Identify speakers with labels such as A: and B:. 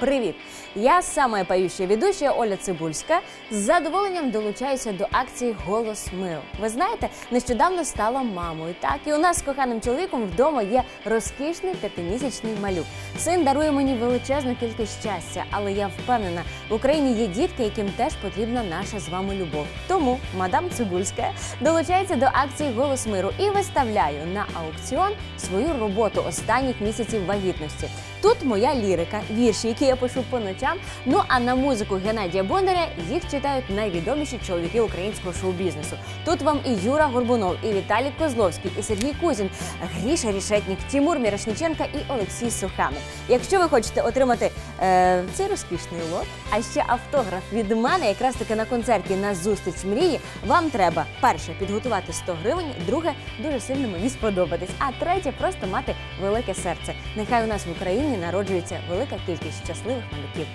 A: Привіт! Я саме пающа ведуща Оля Цибульська. З задоволенням долучаюся до акції Голос миру. Ви знаєте, нещодавно стала мамою. Так, і у нас з коханим чоловіком вдома є розкішний п'ятимісячний малюк. Син дарує мені величезну кількість щастя, але я впевнена, в Україні є дітки, яким теж потрібна наша з вами любов. Тому мадам Цибульська долучається до акції Голос миру і виставляю на аукціон свою роботу останніх місяців вагітності. Тут моя лірика, вірші, які я пишу по ночам. Ну а на музику Геннадія Бондаря їх читають найвідоміші чоловіки українського шоу-бізнесу. Тут вам і Юра Горбунов, і Віталій Козловський, і Сергій Кузін, Гріша Рішетнік, Тімур Мірошниченка і Олексій Суханов. Якщо ви хочете отримати е, цей розкішний лот, а ще автограф від мене, якраз таки на концерті на зустріч мрії, вам треба перше підготувати 100 гривень, друге дуже сильно мені сподобатись, а третє просто мати велике серце. Нехай у нас в Україні народжується велика кількість щасливих малюків.